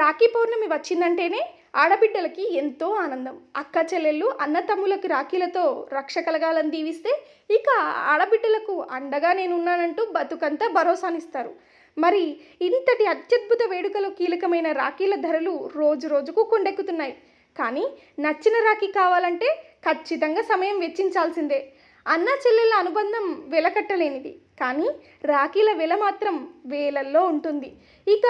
రాఖీ పౌర్ణమి వచ్చిందంటేనే ఆడబిడ్డలకి ఎంతో ఆనందం. అక్క చెల్లెళ్ళు అన్నతమ్ములకు రాఖీలతో రక్ష కలగాలని దీవిస్తే ఇక ఆడబిడ్డలకు అండగా నేనున్నానంటూ బతుకంతా భరోసానిస్తారు. మరి ఇంతటి అత్యద్భుత వేడుకలో కీలకమైన రాఖీల ధరలు రోజు రోజుకు కొండెక్కుతున్నాయి. కానీ నచ్చిన రాఖీ కావాలంటే ఖచ్చితంగా సమయం వెచ్చించాల్సిందే. అన్న చెల్లెళ్ళ అనుబంధం వెలకట్టలేనిది. కానీ రాఖీల వెల మాత్రం వేలల్లో ఉంటుంది. ఇక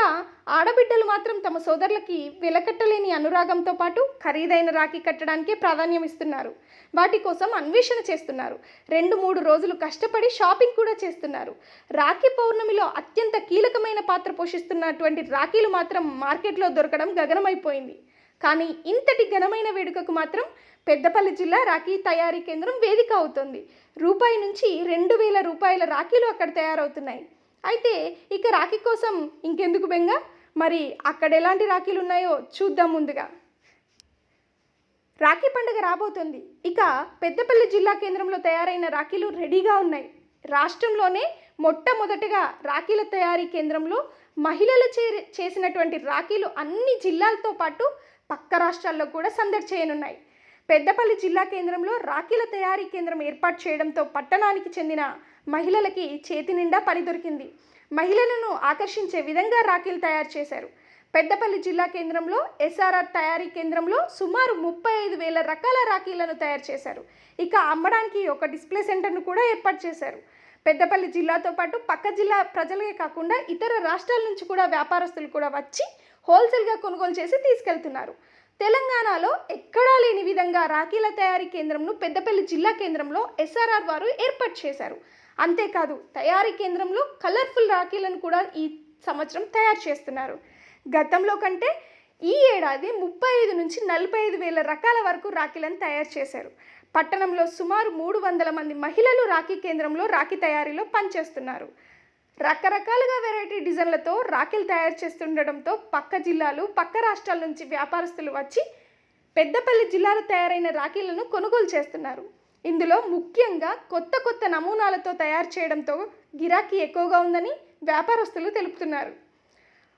ఆడబిడ్డలు మాత్రం తమ సోదరులకి వెలకట్టలేని అనురాగంతో పాటు ఖరీదైన రాఖీ కట్టడానికే ప్రాధాన్యం ఇస్తున్నారు. వాటి కోసం అన్వేషణ చేస్తున్నారు. రెండు మూడు రోజులు కష్టపడి షాపింగ్ కూడా చేస్తున్నారు. రాఖీ పౌర్ణమిలో అత్యంత కీలకమైన పాత్ర పోషిస్తున్నటువంటి రాఖీలు మాత్రం మార్కెట్లో దొరకడం గగనమైపోయింది. కానీ ఇంతటి ఘనమైన వేడుకకు మాత్రం పెద్దపల్లి జిల్లా రాఖీ తయారీ కేంద్రం వేదిక అవుతుంది. రూపాయి నుంచి రెండు వేల రూపాయల రాఖీలు అక్కడ తయారవుతున్నాయి. అయితే ఇక రాఖీ కోసం ఇంకెందుకు బెంగ? మరి అక్కడ ఎలాంటి రాఖీలు ఉన్నాయో చూద్దాం ముందుగా. రాఖీ పండుగ రాబోతుంది. ఇక పెద్దపల్లి జిల్లా కేంద్రంలో తయారైన రాఖీలు రెడీగా ఉన్నాయి. రాష్ట్రంలోనే మొట్టమొదటగా రాఖీల తయారీ కేంద్రంలో మహిళలు చే చేసినటువంటి రాఖీలు అన్ని జిల్లాలతో పాటు పక్క రాష్ట్రాల్లో కూడా సందడి చేయనున్నాయి. పెద్దపల్లి జిల్లా కేంద్రంలో రాఖీల తయారీ కేంద్రం ఏర్పాటు చేయడంతో పట్టణానికి చెందిన మహిళలకి చేతి నిండా పని దొరికింది. మహిళలను ఆకర్షించే విధంగా రాఖీలు తయారు చేశారు. పెద్దపల్లి జిల్లా కేంద్రంలో ఎస్ఆర్ఆర్ తయారీ కేంద్రంలో సుమారు ముప్పై ఐదు వేల రకాల రాఖీలను తయారు చేశారు. ఇక అమ్మడానికి ఒక డిస్ప్లే సెంటర్ను కూడా ఏర్పాటు చేశారు. పెద్దపల్లి జిల్లాతో పాటు పక్క జిల్లా ప్రజలే కాకుండా ఇతర రాష్ట్రాల నుంచి కూడా వ్యాపారస్తులు కూడా వచ్చి హోల్సేల్గా కొనుగోలు చేసి తీసుకెళ్తున్నారు. తెలంగాణలో ఎక్కడా లేని విధంగా రాఖీల తయారీ కేంద్రంను పెద్దపల్లి జిల్లా కేంద్రంలో ఎస్ఆర్ఆర్ వారు ఏర్పాటు చేశారు. అంతేకాదు తయారీ కేంద్రంలో కలర్ఫుల్ రాఖీలను కూడా ఈ సంవత్సరం తయారు చేస్తున్నారు. గతంలో కంటే ఈ ఏడాది ముప్పై ఐదు నుంచి నలభై ఐదు వేల రకాల వరకు రాఖీలను తయారు చేశారు. పట్టణంలో సుమారు మూడు వందల మంది మహిళలు రాఖీ కేంద్రంలో రాఖీ తయారీలో పనిచేస్తున్నారు. రకరకాలుగా వెరైటీ డిజైన్లతో రాఖీలు తయారు చేస్తుండడంతో పక్క జిల్లాలు పక్క రాష్ట్రాల నుంచి వ్యాపారస్తులు వచ్చి పెద్దపల్లి జిల్లాలో తయారైన రాఖీలను కొనుగోలు చేస్తున్నారు. ఇందులో ముఖ్యంగా కొత్త కొత్త నమూనాలతో తయారు చేయడంతో గిరాకీ ఎక్కువగా ఉందని వ్యాపారస్తులు తెలుపుతున్నారు.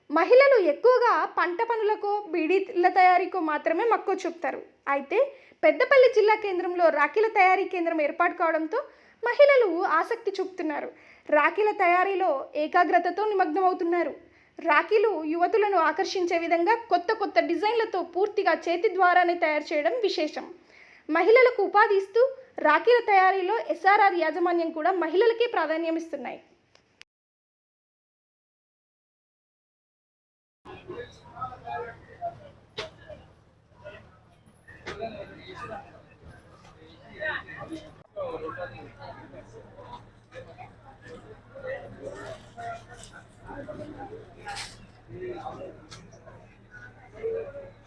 మహిళలు ఎక్కువగా పంట పనులకు బీడీల తయారీకో మాత్రమే మక్కువ చూపుతారు. అయితే పెద్దపల్లి జిల్లా కేంద్రంలో రాఖీల తయారీ కేంద్రం ఏర్పాటు కావడంతో మహిళలు ఆసక్తి చూపుతున్నారు. రాఖీల తయారీలో ఏకాగ్రతతో నిమగ్నమవుతున్నారు. రాఖీలు యువతులను ఆకర్షించే విధంగా కొత్త కొత్త డిజైన్లతో పూర్తిగా చేతి ద్వారానే తయారు చేయడం విశేషం. మహిళలకు ఉపాధి ఇస్తూ రాఖీల తయారీలో ఎస్ఆర్ఆర్ యాజమాన్యం కూడా మహిళలకే ప్రాధాన్యం ఇస్తున్నాయి.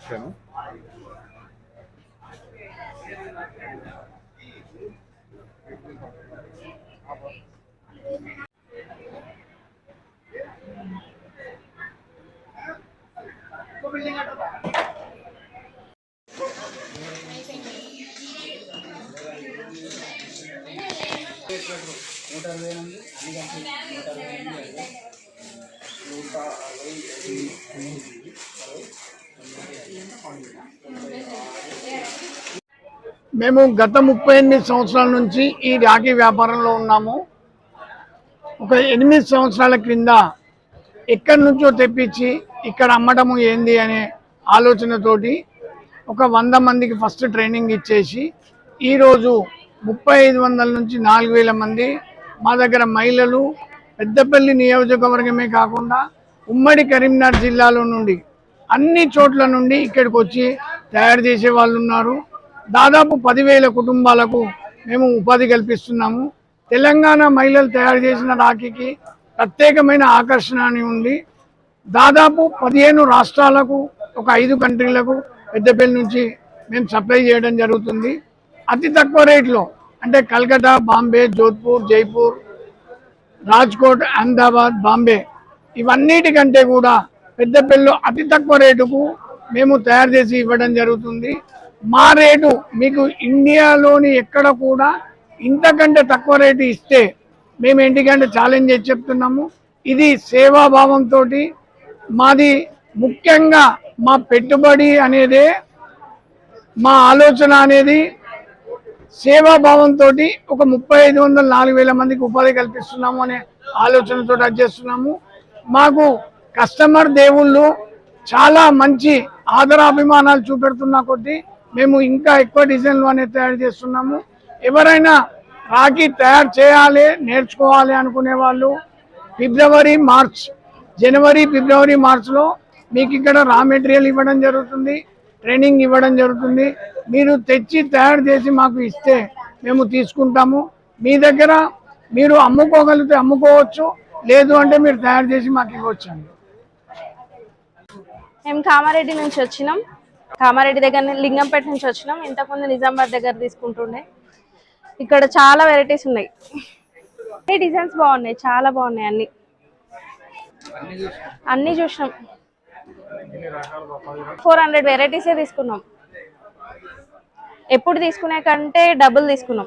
Channel. నూట అరవై ఎనిమిది అన్ని కలిపి నూట అరవై ఎనిమిది నూట అరవై ఎనిమిది మేము గత ముప్పై ఎనిమిది సంవత్సరాల నుంచి ఈ రాఖీ వ్యాపారంలో ఉన్నాము. ఒక ఎనిమిది సంవత్సరాల క్రింద ఎక్కడి నుంచో తెప్పించి ఇక్కడ అమ్మటము ఏంది అనే ఆలోచనతోటి ఒక వంద మందికి ఫస్ట్ ట్రైనింగ్ ఇచ్చేసి ఈరోజు ముప్పై ఐదు వందల నుంచి నాలుగు వేల మంది మా దగ్గర మహిళలు పెద్దపల్లి నియోజకవర్గమే కాకుండా ఉమ్మడి కరీంనగర్ జిల్లాలో నుండి అన్ని చోట్ల నుండి ఇక్కడికి వచ్చి తయారు చేసే వాళ్ళు ఉన్నారు. దాదాపు పదివేల కుటుంబాలకు మేము ఉపాధి కల్పిస్తున్నాము. తెలంగాణ మహిళలు తయారు చేసిన రాఖీకి ప్రత్యేకమైన ఆకర్షణ అని ఉంది. దాదాపు పదిహేను రాష్ట్రాలకు ఒక ఐదు కంట్రీలకు పెద్దపల్లి నుంచి మేము సప్లై చేయడం జరుగుతుంది. అతి తక్కువ రేట్లో అంటే కల్కటా బాంబే జోధ్పూర్ జైపూర్ రాజ్కోట్ అహ్మదాబాద్ బాంబే. ఇవన్నిటికంటే కూడా పెద్దపల్లిలో అతి తక్కువ రేటుకు మేము తయారు చేసి ఇవ్వడం జరుగుతుంది. మా రేటు మీకు ఇండియాలోని ఎక్కడ కూడా ఇంతకంటే తక్కువ రేటు ఇస్తే మేము ఏంటికంటే ఛాలెంజ్ చేసి చెప్తున్నాము. ఇది సేవాభావంతో మాది ముఖ్యంగా మా పెట్టుబడి అనేది మా ఆలోచన అనేది సేవాభావంతో ఒక ముప్పై ఐదు వందల నాలుగు వేల మందికి ఉపాధి కల్పిస్తున్నాము అనే ఆలోచనతో అది చేస్తున్నాము. మాకు కస్టమర్ దేవుళ్ళు చాలా మంచి ఆదరాభిమానాలు చూపెడుతున్న కొద్దీ మేము ఇంకా ఎక్కువ డిజైన్లు అనేది తయారు చేస్తున్నాము. ఎవరైనా రాఖీ తయారు చేయాలి నేర్చుకోవాలి అనుకునే వాళ్ళు ఫిబ్రవరి మార్చ్ జనవరి ఫిబ్రవరి మార్చ్లో మీకు ఇక్కడ రా మెటీరియల్ ఇవ్వడం జరుగుతుంది ట్రైనింగ్ ఇవ్వడం జరుగుతుంది. మీరు తెచ్చి తయారు చేసి మాకు ఇస్తే మేము తీసుకుంటాము. మీ దగ్గర మీరు అమ్ముకోగలిగితే అమ్ముకోవచ్చు లేదు అంటే మీరు తయారు చేసి మాకు ఇవ్వచ్చు అండి మేము కామారెడ్డి నుంచి వచ్చినాం. కామారెడ్డి దగ్గర లింగంపేట నుంచి వచ్చినాం. ఇంతకుముందు నిజామాబాద్ దగ్గర తీసుకుంటుండే. ఇక్కడ చాలా వెరైటీస్ ఉన్నాయి. అన్ని డిజైన్స్ బాగున్నాయి చాలా బాగున్నాయి అన్ని. అన్ని చూసినాం. ఫోర్ హండ్రెడ్ వెరైటీసే తీసుకున్నాం. ఎప్పుడు తీసుకునే కంటే డబుల్ తీసుకున్నాం.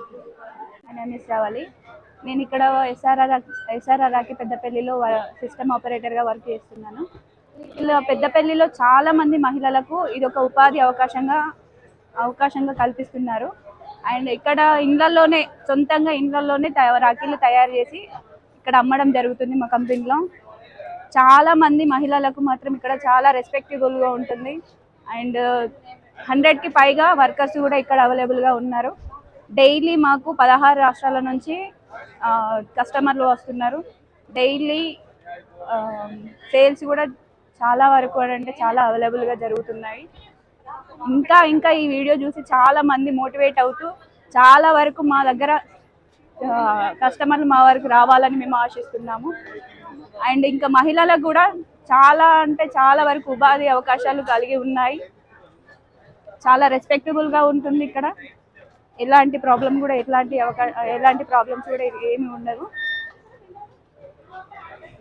ఎన్ఎంఎస్ రావాలి నేను ఇక్కడ ఎస్ఆర్ఆర్ ఎస్ఆర్ఆర్ పెద్దపల్లిలో సిస్టమ్ ఆపరేటర్గా వర్క్ చేస్తున్నాను. ఇలా పెద్దపల్లిలో చాలా మంది మహిళలకు ఇది ఒక ఉపాధి అవకాశంగా అవకాశంగా కల్పిస్తున్నారు. అండ్ ఇక్కడ ఇండ్లలోనే సొంతంగా ఇండ్లలోనే తయ- రాఖీలు తయారు చేసి ఇక్కడ అమ్మడం జరుగుతుంది మా కంపెనీలో. చాలా మంది మహిళలకు మాత్రం ఇక్కడ చాలా రెస్పెక్టబుల్గా ఉంటుంది. అండ్ హండ్రెడ్కి పైగా వర్కర్స్ కూడా ఇక్కడ అవైలబుల్గా ఉన్నారు. డైలీ మాకు పదహారు రాష్ట్రాల నుంచి కస్టమర్లు వస్తున్నారు. డైలీ సేల్స్ కూడా చాలా వరకు అంటే చాలా అవైలబుల్గా జరుగుతున్నాయి. ఇంకా ఇంకా ఈ వీడియో చూసి చాలా మంది మోటివేట్ అవుతూ చాలా వరకు మా దగ్గర కస్టమర్లు మా వరకు రావాలని మేము ఆశిస్తున్నాము. అండ్ ఇంకా మహిళలకు కూడా చాలా అంటే చాలా వరకు ఉపాధి అవకాశాలు కలిగి ఉన్నాయి. చాలా రెస్పెక్టబుల్గా ఉంటుంది ఇక్కడ. ఎలాంటి ప్రాబ్లం కూడా ఎట్లాంటి అవకా ఎలాంటి ప్రాబ్లమ్స్ కూడా ఏమి ఉండదు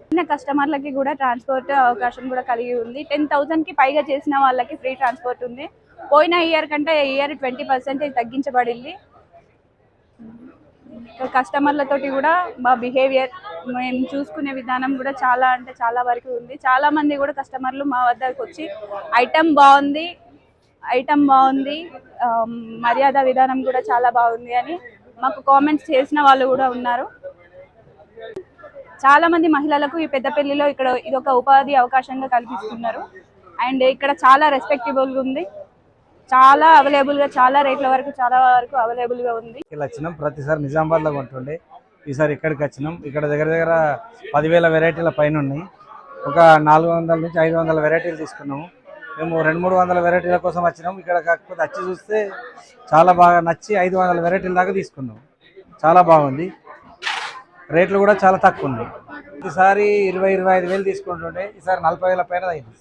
చిన్న కస్టమర్లకి కూడా ట్రాన్స్పోర్ట్ అవకాశం కూడా కలిగి ఉంది. టెన్ థౌసండ్కి పైగా చేసిన వాళ్ళకి ఫ్రీ ట్రాన్స్పోర్ట్ ఉంది. పోయిన ఇయర్ కంటే ఇయర్ ట్వంటీ పర్సెంటేజ్ తగ్గించబడింది. కస్టమర్లతోటి కూడా మా బిహేవియర్ మేము చూసుకునే విధానం కూడా చాలా అంటే చాలా వరకు ఉంది. చాలా మంది కూడా కస్టమర్లు మా వద్దకు వచ్చి ఐటమ్ బాగుంది ఐటమ్ బాగుంది. ఆ, మర్యాద విధానం కూడా చాలా బాగుంది అని మాకు కామెంట్స్ చేసిన వాళ్ళు కూడా ఉన్నారు. చాలా మంది మహిళలకు ఈ పెద్దపల్లిలో ఇక్కడ ఇది ఒక ఉపాధి అవకాశంగా కల్పిస్తున్నారు. అండ్ ఇక్కడ చాలా రెస్పెక్టబుల్గా ఉంది. చాలా అవైలబుల్గా చాలా రేట్ల వరకు చాలా వరకు అవైలబుల్గా ఉంది. ఇలా వచ్చినాం ప్రతిసారి నిజామాబాద్లో కొంటుండే. ఈసారి ఇక్కడికి వచ్చినాం. ఇక్కడ దగ్గర దగ్గర పదివేల వెరైటీల పైన ఉన్నాయి. ఒక నాలుగు వందల నుంచి ఐదు వందల వెరైటీలు తీసుకున్నాము. మేము రెండు మూడు వందల వెరైటీల కోసం వచ్చినాం. ఇక్కడ కాకపోతే వచ్చి చూస్తే చాలా బాగా నచ్చి ఐదు వందల వెరైటీల దాకా తీసుకున్నాం. చాలా బాగుంది. రేట్లు కూడా చాలా తక్కువ ఉన్నాయి. ఈసారి ఇరవై ఇరవై ఐదు వేలు తీసుకుంటుండే. ఈసారి నలభై వేల పైన అయింది.